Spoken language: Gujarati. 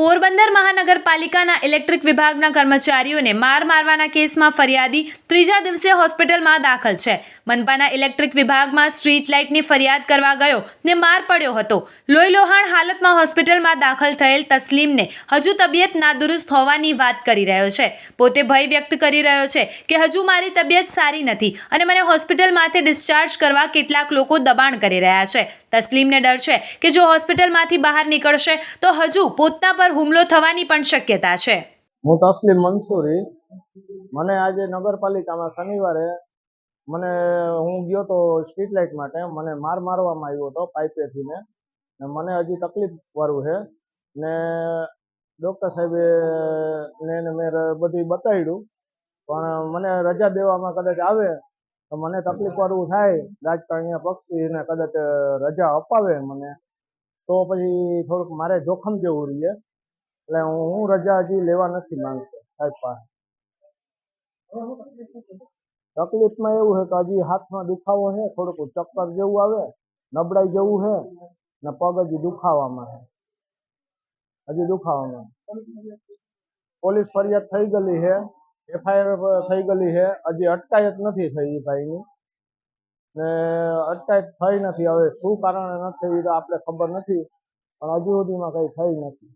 પોરબંદર મહાનગરપાલિકાના ઇલેક્ટ્રિક વિભાગના કર્મચારીઓને માર મારવાના કેસમાં ફરિયાદી ત્રીજા દિવસે હોસ્પિટલમાં દાખલ છે. મનપાના ઇલેક્ટ્રિક વિભાગમાં સ્ટ્રીટ લાઇટની ફરિયાદ કરવા ગયો ને માર પડ્યો હતો. લોહી લોહાણ હાલતમાં હોસ્પિટલમાં દાખલ થયેલ તસ્લીમને હજુ તબિયત નાદુરુસ્ત હોવાની વાત કરી રહ્યો છે. પોતે ભય વ્યક્ત કરી રહ્યો છે કે હજુ મારી તબિયત સારી નથી અને મને હોસ્પિટલમાંથી ડિસ્ચાર્જ કરવા કેટલાક લોકો દબાણ કરી રહ્યા છે. તસ્લીમને ડર છે કે જો હોસ્પિટલમાંથી બહાર નીકળશે તો હજુ પોતના પર હુમલો થવાની પણ શક્યતા છે. હું તસ્લીમ મંસૂરી. મને આજે નગરપાલિકામાં શનિવારે મને હું ગયો તો સ્ટ્રીટ લાઇટ માટે. મને માર મારવામાં આવ્યો હતો પાઇપેથી ને મને હજી તકલીફ વાળું છે. ને ડૉક્ટર સાહેબે ને મેં બધી બતાવ્યું પણ મને રજા દેવામાં કદાચ આવે તો મને તકલીફ વાળું થાય રાજકારણીય પક્ષીને કદાચ રજા અપાવે મને, તો પછી થોડુંક મારે જોખમ જેવું રહીએ એટલે હું રજા હજી લેવા નથી માંગતો, સાહેબ પાસે. તકલીફમાં એવું છે કે હજી હાથમાં દુખાવો છે, થોડુંક ચક્કર જેવું આવે, નબળાઈ જેવું છે, ને પગ હજી દુખાવામાં છે. હજી દુખાવામાં. પોલીસ ફરિયાદ થઈ ગયેલી છે. એફઆઈઆર થઈ ગયેલી છે. હજી અટકાયત નથી થઈ ભાઈની. ને અટકાયત થઈ નથી. હવે શું કારણે નથી થઈ તો આપણે ખબર નથી. પણ હજુ સુધીમાં કંઈ થઈ નથી.